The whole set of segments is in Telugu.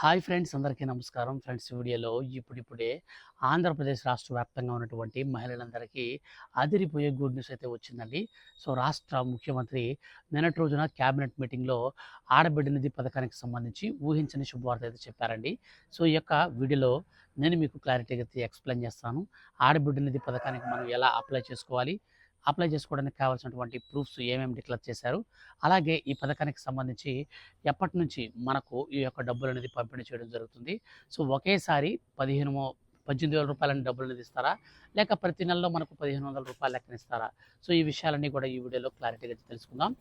హాయ్ ఫ్రెండ్స్ అందరికీ నమస్కారం. ఫ్రెండ్స్ వీడియోలో ఇప్పుడిప్పుడే ఆంధ్రప్రదేశ్ రాష్ట్ర వ్యాప్తంగా ఉన్నటువంటి మహిళలందరికీ అదిరిపోయే గుడ్ న్యూస్ అయితే వచ్చిందండి. సో రాష్ట్ర ముఖ్యమంత్రి నిన్నటి రోజున క్యాబినెట్ మీటింగ్లో ఆడబిడ్డ నిధి పథకానికి సంబంధించి ఊహించని శుభవార్త అయితే చెప్పారండి. సో ఈ యొక్క వీడియోలో నేను మీకు క్లారిటీగా ఎక్స్ప్లెయిన్ చేస్తాను. ఆడబిడ్డ నిధి పథకానికి మనం ఎలా అప్లై చేసుకోవాలి? అప్లై చేసుకోవడానికి కావాల్సినటువంటి ప్రూఫ్స్ ఏమేమి డిక్లేర్ చేశారు? అలాగే ఈ పథకానికి సంబంధించి ఎప్పటి నుంచి మనకు ఈ యొక్క డబ్బులు అనేది పంపిణీ చేయడం జరుగుతుంది? సో ఒకేసారి పదిహేను పద్దెనిమిది వేల రూపాయలని డబ్బులు అనేది ఇస్తారా? లేక ప్రతి నెలలో మనకు పదిహేను వందల రూపాయలు లెక్కన ఇస్తారా సో ఈ విషయాలన్నీ కూడా ఈ వీడియోలో క్లారిటీగా తెలుసుకుందాం.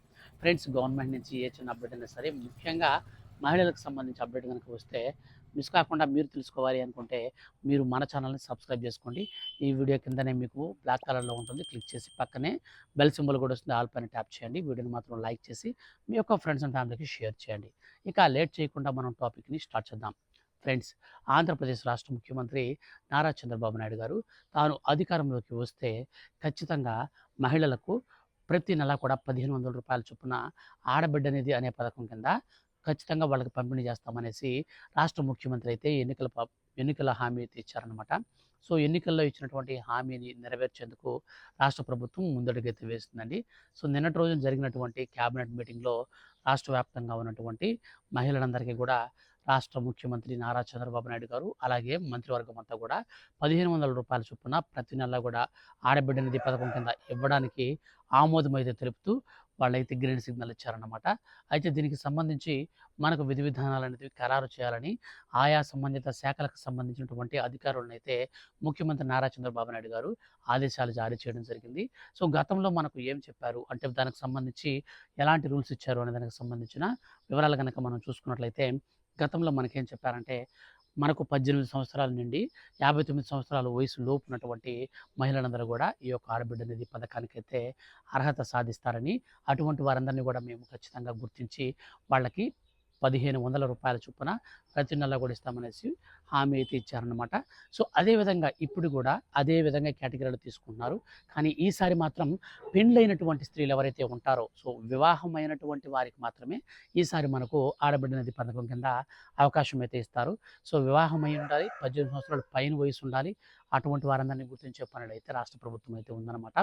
ఫ్రెండ్స్ గవర్నమెంట్ నుంచి ఏ చిన్న అప్డేట్ అయినా సరే ముఖ్యంగా మహిళలకు సంబంధించి అప్డేట్ కనుక వస్తే మిస్ కాకుండా మీరు తెలుసుకోవాలి అనుకుంటే మీరు మన ఛానల్ని సబ్స్క్రైబ్ చేసుకోండి. ఈ వీడియో కిందనే మీకు బ్లాక్ కలర్లో ఉంటుంది. క్లిక్ చేసి పక్కనే బెల్ సింబల్ కూడా వస్తుంది. ఆల్ పైన ట్యాప్ చేయండి. వీడియోని మాత్రం లైక్ చేసి మీ యొక్క ఫ్రెండ్స్ అండ్ ఫ్యామిలీకి షేర్ చేయండి. ఇక లేట్ చేయకుండా మనం టాపిక్ని స్టార్ట్ చేద్దాం. ఫ్రెండ్స్ ఆంధ్రప్రదేశ్ రాష్ట్ర ముఖ్యమంత్రి నారా చంద్రబాబు నాయుడు గారు తాను అధికారంలోకి వస్తే ఖచ్చితంగా మహిళలకు ప్రతి నెల కూడా పదిహేను వందల రూపాయల చొప్పున ఆడబిడ్డ నిధి అనే పథకం కింద ఖచ్చితంగా వాళ్ళకి పంపిణీ చేస్తామనేసి రాష్ట్ర ముఖ్యమంత్రి అయితే ఎన్నికల ఎన్నికల హామీ అయితే ఇచ్చారనమాట సో ఎన్నికల్లో ఇచ్చినటువంటి హామీని నెరవేర్చేందుకు రాష్ట్ర ప్రభుత్వం ముందడుగైతే వేస్తుందండి సో నిన్నటి రోజున జరిగినటువంటి క్యాబినెట్ మీటింగ్లో రాష్ట్ర వ్యాప్తంగా ఉన్నటువంటి మహిళలందరికీ కూడా రాష్ట్ర ముఖ్యమంత్రి నారా చంద్రబాబు నాయుడు గారు అలాగే మంత్రివర్గం అంతా కూడా పదిహేను వందల రూపాయల చొప్పున ప్రతి నెల కూడా ఆడబిడ్డ నిధి పథకం కింద ఇవ్వడానికి ఆమోదం అయితే తెలుపుతూ వాళ్ళైతే గ్రీన్ సిగ్నల్ ఇచ్చారన్నమాట. అయితే దీనికి సంబంధించి మనకు విధి విధానాలు అనేది ఖరారు చేయాలని ఆయా సంబంధిత శాఖలకు సంబంధించినటువంటి అధికారులను అయితే ముఖ్యమంత్రి నారా చంద్రబాబు నాయుడు గారు ఆదేశాలు జారీ చేయడం జరిగింది. సో గతంలో మనకు ఏం చెప్పారు? అంటే దానికి సంబంధించి ఎలాంటి రూల్స్ ఇచ్చారు అనే దానికి సంబంధించిన వివరాలు కనుక మనం చూసుకున్నట్లయితే గతంలో మనకేం చెప్పారంటే మనకు పద్దెనిమిది సంవత్సరాల నుండి యాభై తొమ్మిది సంవత్సరాల వయసు లోపు ఉన్నటువంటి మహిళలందరూ కూడా ఈ యొక్క ఆడబిడ్డ నిధి పథకానికైతే అర్హత సాధిస్తారని అటువంటి వారందరినీ కూడా మేము ఖచ్చితంగా గుర్తించి వాళ్ళకి పదిహేను వందల రూపాయల చొప్పున ప్రతి నెల కూడా ఇస్తామనేసి హామీ అయితే ఇచ్చారనమాట సో అదేవిధంగా ఇప్పుడు కూడా అదే విధంగా కేటగిరీలు తీసుకుంటున్నారు. కానీ ఈసారి మాత్రం పెండ్లైనటువంటి స్త్రీలు ఎవరైతే ఉంటారో సో వివాహమైనటువంటి వారికి మాత్రమే ఈసారి మనకు ఆడబిడ్డ నది పథకం కింద అవకాశం అయితే ఇస్తారు. సో వివాహమై ఉండాలి పద్దెనిమిది సంవత్సరాల పైన వయసు ఉండాలి అటువంటి వారందరినీ గుర్తించే పనులు అయితే రాష్ట్ర ప్రభుత్వం అయితే ఉందన్నమాట.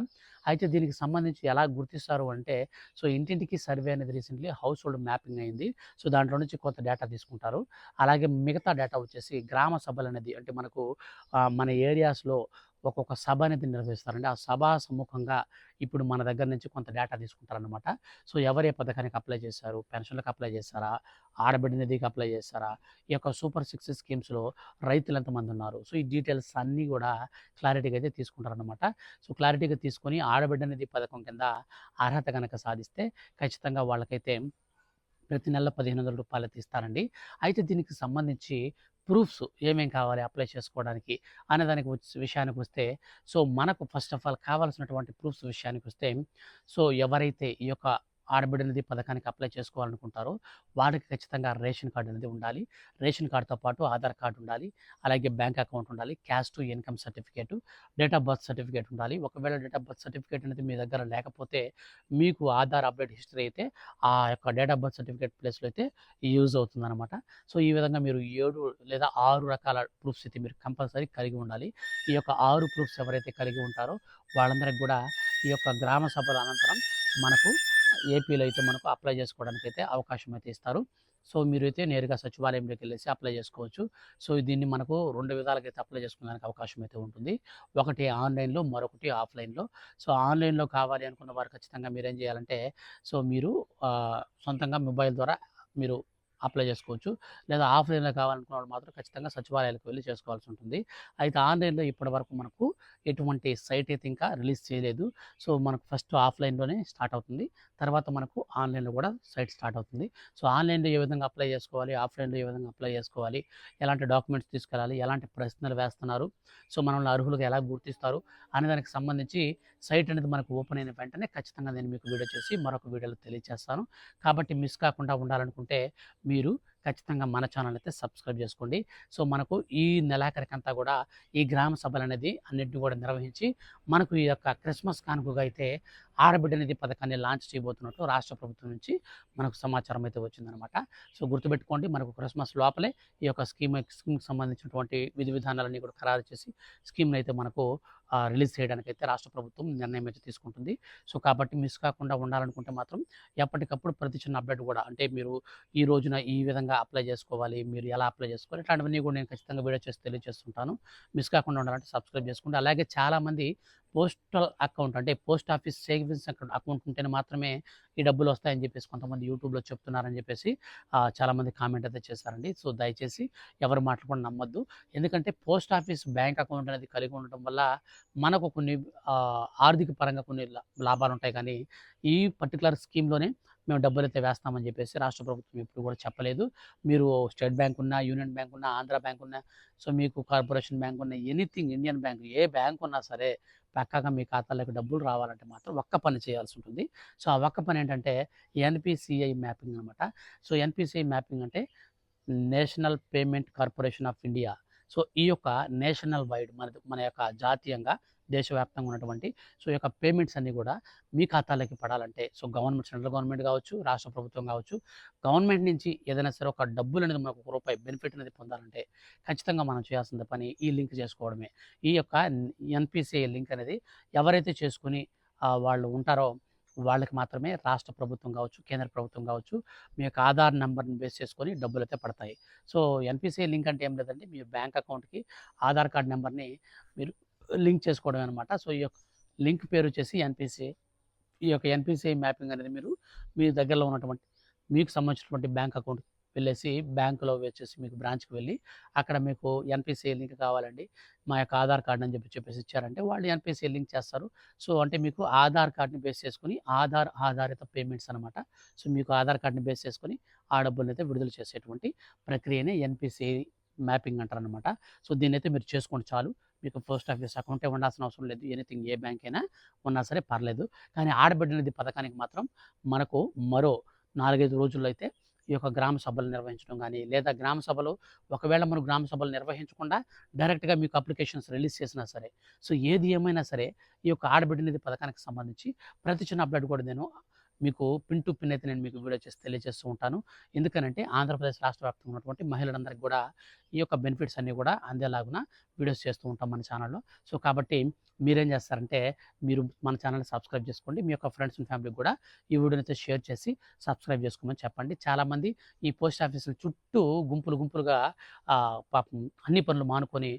అయితే దీనికి సంబంధించి ఎలా గుర్తిస్తారు అంటే సో ఇంటింటికి సర్వే అనేది రీసెంట్లీ హౌస్ హోల్డ్ మ్యాపింగ్ అయింది. సో దాంట్లో నుంచి కొంత డేటా తీసుకుంటారు. అలాగే మిగతా డేటా వచ్చేసి గ్రామ సభలు అనేది అంటే మనకు మన ఏరియాస్లో ఒక్కొక్క సభ అనేది నిర్వహిస్తారండి. ఆ సభా సముఖంగా ఇప్పుడు మన దగ్గర నుంచి కొంత డేటా తీసుకుంటారనమాట సో ఎవరు ఏ పథకానికి అప్లై చేశారు? పెన్షన్లకు అప్లై చేశారా? ఆడబిడ్డ నిధికి అప్లై చేశారా? ఈ యొక్క సూపర్ సిక్స్ స్కీమ్స్లో రైతులు ఎంతమంది ఉన్నారు? సో ఈ డీటెయిల్స్ అన్నీ కూడా క్లారిటీగా అయితే తీసుకుంటారనమాట సో క్లారిటీగా తీసుకొని ఆడబిడ్డ నిధి పథకం కింద అర్హత కనుక సాధిస్తే ఖచ్చితంగా వాళ్ళకైతే ప్రతి నెల పదిహేను వందల రూపాయలు తీస్తారండి. అయితే దీనికి సంబంధించి ప్రూఫ్స్ ఏమేం కావాలి అప్లై చేసుకోవడానికి అనే దానికి విషయానికి వస్తే సో మనకు ఫస్ట్ ఆఫ్ ఆల్ కావాల్సినటువంటి ప్రూఫ్స్ విషయానికి వస్తే సో ఎవరైతే ఈ యొక్క ఆడబిడ్డ పథకానికి అప్లై చేసుకోవాలనుకుంటారో వాళ్ళకి ఖచ్చితంగా రేషన్ కార్డు అనేది ఉండాలి. రేషన్ కార్డుతో పాటు ఆధార్ కార్డు ఉండాలి. అలాగే బ్యాంక్ అకౌంట్ ఉండాలి. Cash to income certificate date of birth certificate ఉండాలి. ఒకవేళ డేట్ ఆఫ్ బర్త్ సర్టిఫికేట్ అనేది మీ దగ్గర లేకపోతే మీకు ఆధార్ అప్డేట్ హిస్టరీ అయితే ఆ యొక్క డేట్ ఆఫ్ బర్త్ సర్టిఫికేట్ ప్లేస్లో అయితే యూజ్ అవుతుందన్నమాట. సో ఈ విధంగా మీరు ఏడు లేదా ఆరు రకాల ప్రూఫ్స్ అయితే మీరు కంపల్సరీ కలిగి ఉండాలి. ఈ యొక్క ఆరు ప్రూఫ్స్ ఎవరైతే కలిగి ఉంటారో వాళ్ళందరికి కూడా ఈ యొక్క గ్రామ సభల అనంతరం మనకు ఏపీలో అయితే మనకు అప్లై చేసుకోవడానికి అయితే అవకాశం అయితే ఇస్తారు. సో మీరు అయితే నేరుగా సచివాలయంలోకి వెళ్ళేసి అప్లై చేసుకోవచ్చు. సో దీన్ని మనకు రెండు విధాలుగా అయితే అప్లై చేసుకోవడానికి అవకాశం అయితే ఉంటుంది. ఒకటి ఆన్లైన్లో మరొకటి ఆఫ్లైన్లో. సో ఆన్లైన్లో కావాలి అనుకున్న వారు ఖచ్చితంగా మీరు ఏం చేయాలంటే సో మీరు సొంతంగా మొబైల్ ద్వారా మీరు అప్లై చేసుకోవచ్చు. లేదా ఆఫ్లైన్లో కావాలనుకున్న వాళ్ళు మాత్రం ఖచ్చితంగా సచివాలయాలకు వెళ్ళి చేసుకోవాల్సి ఉంటుంది. అయితే ఆన్లైన్లో ఇప్పటి వరకు మనకు ఎటువంటి సైట్ అయితే ఇంకా రిలీజ్ చేయలేదు. సో మనకు ఫస్ట్ ఆఫ్లైన్లోనే స్టార్ట్ అవుతుంది. తర్వాత మనకు ఆన్లైన్లో కూడా సైట్ స్టార్ట్ అవుతుంది. సో ఆన్లైన్లో ఏ విధంగా అప్లై చేసుకోవాలి? ఆఫ్లైన్లో ఏ విధంగా అప్లై చేసుకోవాలి? ఎలాంటి డాక్యుమెంట్స్ తీసుకెళ్ళాలి? ఎలాంటి ప్రశ్నలు వేస్తున్నారు? సో మనల్ని అర్హులుగా ఎలా గుర్తిస్తారు? అనే దానికి సంబంధించి సైట్ అనేది మనకు ఓపెన్ అయిన వెంటనే ఖచ్చితంగా నేను మీకు వీడియో చేసి మరొక వీడియోలో తెలియజేస్తాను కాబట్టి మిస్ కాకుండా ఉండాలనుకుంటే మీరు ఖచ్చితంగా మన ఛానల్ అయితే సబ్స్క్రైబ్ చేసుకోండి. సో మనకు ఈ నెలాఖరికంతా కూడా ఈ గ్రామ సభలు అనేది అన్నింటినీ కూడా నిర్వహించి మనకు ఈ యొక్క క్రిస్మస్ కానుకగా అయితే ఆడబిడ్డ నిధి పథకాన్ని లాంచ్ చేయబోతున్నట్టు రాష్ట్ర ప్రభుత్వం నుంచి మనకు సమాచారం అయితే వచ్చిందనమాట సో గుర్తుపెట్టుకోండి మనకు క్రిస్మస్ లోపలే ఈ యొక్క స్కీమ్ స్కీమ్కి సంబంధించినటువంటి విధి విధానాలన్నీ కూడా ఖరారు చేసి స్కీమ్ని అయితే మనకు రిలీజ్ చేయడానికి అయితే రాష్ట్ర ప్రభుత్వం నిర్ణయం అయితే తీసుకుంటుంది. సో కాబట్టి మిస్ కాకుండా ఉండాలనుకుంటే మాత్రం ఎప్పటికప్పుడు ప్రతి చిన్న అప్డేట్ కూడా అంటే మీరు ఈ రోజున ఈ విధంగా అప్లై చేసుకోవాలి మీరు ఎలా అప్లై చేసుకోవాలి ఇట్లాంటివన్నీ కూడా నేను ఖచ్చితంగా వీడియో చేసి తెలియజేస్తుంటాను. మిస్ కాకుండా ఉండాలంటే సబ్స్క్రైబ్ చేసుకోండి. అలాగే చాలామంది పోస్టల్ అకౌంట్ అంటే post office savings account account ఉంటేనే మాత్రమే ఈ డబ్బులు వస్తాయని చెప్పేసి కొంతమంది యూట్యూబ్లో చెప్తున్నారని చెప్పేసి చాలామంది కామెంట్ అయితే చేశారండి. సో దయచేసి ఎవరు మాట్లాడుకుని నమ్మొద్దు. ఎందుకంటే పోస్ట్ ఆఫీస్ బ్యాంక్ అకౌంట్ అనేది కలిగి ఉండటం వల్ల మనకు కొన్ని ఆర్థిక పరంగా కొన్ని లా- లాభాలు ఉంటాయి కానీ ఈ పర్టికులర్ స్కీమ్లోనే మేము డబ్బులు అయితే వేస్తామని చెప్పేసి రాష్ట్ర ప్రభుత్వం ఎప్పుడు కూడా చెప్పలేదు. మీరు స్టేట్ బ్యాంక్ ఉన్నా యూనియన్ బ్యాంక్ ఉన్నా ఆంధ్ర బ్యాంక్ ఉన్నా సో మీకు కార్పొరేషన్ బ్యాంక్ ఉన్న ఎనీథింగ్ ఇండియన్ బ్యాంక్ ఏ బ్యాంక్ ఉన్నా సరే పక్కాగా మీ ఖాతాలోకి డబ్బులు రావాలంటే మాత్రం ఒక్క పని చేయాల్సి ఉంటుంది. సో ఆ ఒక్క పని ఏంటంటే ఎన్పిసిఐ మ్యాపింగ్ అనమాట సో ఎన్పిసిఐ మ్యాపింగ్ అంటే national payment corporation of India so ఈ యొక్క నేషనల్ వైడ్ మన మన యొక్క జాతీయంగా దేశవ్యాప్తంగా ఉన్నటువంటి సో ఈ యొక్క పేమెంట్స్ అన్నీ కూడా మీ ఖాతాలోకి పడాలంటే సో గవర్నమెంట్ సెంట్రల్ గవర్నమెంట్ కావచ్చు రాష్ట్ర ప్రభుత్వం కావచ్చు గవర్నమెంట్ నుంచి ఏదైనా సరే ఒక డబ్బులు అనేది మనకు ఒక రూపాయి బెనిఫిట్ అనేది పొందాలంటే ఖచ్చితంగా మనం చేయాల్సిన పని ఈ లింక్ చేసుకోవడమే. ఈ యొక్క ఎన్పిసిఐ లింక్ అనేది ఎవరైతే చేసుకుని వాళ్ళు ఉంటారో వాళ్ళకి మాత్రమే రాష్ట్ర ప్రభుత్వం కావచ్చు కేంద్ర ప్రభుత్వం కావచ్చు మీ యొక్క ఆధార్ నెంబర్ని బేస్ చేసుకొని డబ్బులు అయితే పడతాయి. సో ఎన్పిసిఐ లింక్ అంటే ఏం లేదంటే మీ బ్యాంక్ అకౌంట్కి ఆధార్ కార్డ్ నెంబర్ని మీరు లింక్ చేసుకోవడం అనమాట సో ఈ యొక్క లింక్ పేరు వచ్చేసి ఎన్పిసిఐ ఈ యొక్క ఎన్పిసిఐ మ్యాపింగ్ అనేది మీరు మీ దగ్గరలో ఉన్నటువంటి మీకు సంబంధించినటువంటి బ్యాంక్ అకౌంట్ వెళ్ళేసి బ్యాంకులో వచ్చేసి మీకు బ్రాంచ్కి వెళ్ళి అక్కడ మీకు ఎన్పిసిఐ లింక్ కావాలండి. మా యొక్క ఆధార్ కార్డ్ అని చెప్పి చెప్పేసి ఇచ్చారంటే వాళ్ళు ఎన్పిసిఐ లింక్ చేస్తారు. సో అంటే మీకు ఆధార్ కార్డ్ని బేస్ చేసుకుని ఆధార్ ఆధారిత పేమెంట్స్ అనమాట సో మీకు ఆధార్ కార్డ్ని బేస్ చేసుకుని ఆ డబ్బులను అయితే విడుదల చేసేటువంటి ప్రక్రియనే ఎన్పిసిఐ మ్యాపింగ్ అంటారనమాట సో దీన్ని అయితే మీరు చేసుకోండి చాలు. మీకు పోస్ట్ ఆఫీస్ అకౌంటే ఉండాల్సిన అవసరం లేదు. ఎనీథింగ్ ఏ బ్యాంక్ అయినా ఉన్నా సరే పర్లేదు. కానీ ఆడబిడ్డ నిధి పథకానికి మాత్రం మనకు మరో నాలుగైదు రోజుల్లో అయితే ఈ యొక్క గ్రామ సభలు నిర్వహించడం కానీ లేదా గ్రామ సభలు ఒకవేళ మనం గ్రామ సభలు నిర్వహించకుండా డైరెక్ట్గా మీకు అప్లికేషన్స్ రిలీజ్ చేసినా సరే సో ఏది ఏమైనా సరే ఈ యొక్క ఆడబిడ్డ నిధి పథకానికి సంబంధించి ప్రతి చిన్న అప్డేట్ కూడా నేను మీకు పిన్ టు పిన్ అయితే నేను మీకు వీడియో చేసి తెలియజేస్తూ ఉంటాను. ఎందుకనంటే ఆంధ్రప్రదేశ్ రాష్ట్ర వ్యాప్తంగా ఉన్నటువంటి మహిళలందరికీ కూడా ఈ యొక్క బెనిఫిట్స్ అన్నీ కూడా అందేలాగున వీడియోస్ చేస్తూ ఉంటాం మన ఛానల్లో. సో కాబట్టి మీరేం చేస్తారంటే మీరు మన ఛానల్ని సబ్స్క్రైబ్ చేసుకోండి. మీ యొక్క ఫ్రెండ్స్ అండ్ ఫ్యామిలీకి కూడా ఈ వీడియోని అయితే షేర్ చేసి సబ్స్క్రైబ్ చేసుకోమని చెప్పండి. చాలామంది ఈ పోస్ట్ ఆఫీసుల చుట్టూ గుంపులు గుంపులుగా పాపం అన్ని పనులు మానుకొని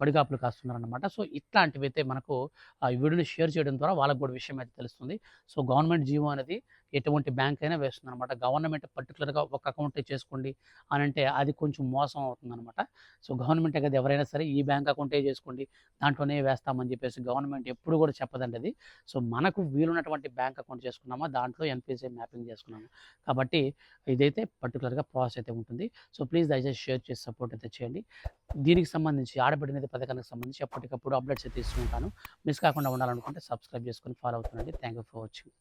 పడిగాపులు కాస్తున్నారన్నమాట. సో ఇట్లాంటివి అయితే మనకు ఆ, ఈ వీడియోని షేర్ చేయడం ద్వారా వాళ్ళకు కూడా విషయం అయితే తెలుస్తుంది. సో గవర్నమెంట్ జీవో అనేది ఎటువంటి బ్యాంక్ అయినా వేస్తుంది అనమాట గవర్నమెంట్ పర్టికులర్గా ఒక అకౌంటే చేసుకోండి అని అంటే అది కొంచెం మోసం అవుతుంది అనమాట సో గవర్నమెంట్ కదా ఎవరైనా సరే ఈ బ్యాంక్ అకౌంటే చేసుకోండి దాంట్లోనే వేస్తామని చెప్పేసి గవర్నమెంట్ ఎప్పుడు కూడా చెప్పదండి అది. సో మనకు వీలున్నటువంటి బ్యాంక్ అకౌంట్ చేసుకున్నామా దాంట్లో ఎన్పిసిఐ మ్యాపింగ్ చేసుకున్నాము. కాబట్టి ఇదైతే పర్టికులర్గా ప్రాసెస్ అయితే ఉంటుంది. సో ప్లీజ్ దయచేసి షేర్ చేసి సపోర్ట్ అయితే చేయండి. దీనికి సంబంధించి ఆడబిడ్డ మీద పథకానికి సంబంధించి ఎప్పటికప్పుడు అప్డేట్స్ అయితే ఇస్తూ ఉంటాను. మిస్ కాకుండా ఉండాలనుకుంటే సబ్స్క్రైబ్ చేసుకొని follow అవుతుండండి. Thank you for watching.